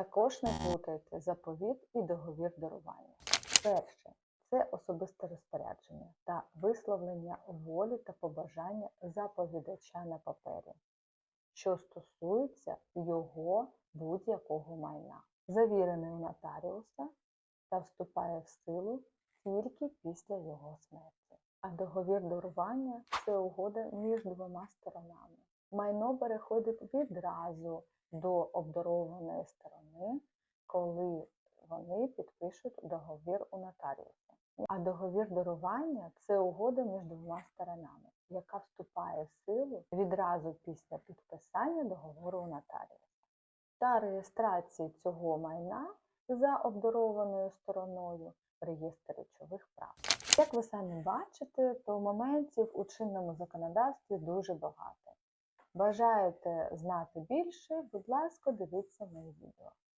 Також не плутайте заповіт і договір дарування. Перше це особисте розпорядження та висловлення волі та побажання заповідача на папері, що стосується його будь-якого майна, завірений у нотаріуса та вступає в силу тільки після його смерті. А договір дарування це угода між двома сторонами. Майно переходить відразу до обдарованої сторони, коли вони підпишуть договір у нотаріуса. А договір дарування це угода між двома сторонами, яка вступає в силу відразу після підписання договору у нотаріуса та реєстрації цього майна за обдарованою стороною в реєстр речових прав. Як ви самі бачите, то моментів у чинному законодавстві дуже багато. Бажаєте знати більше, будь ласка, дивіться моє відео.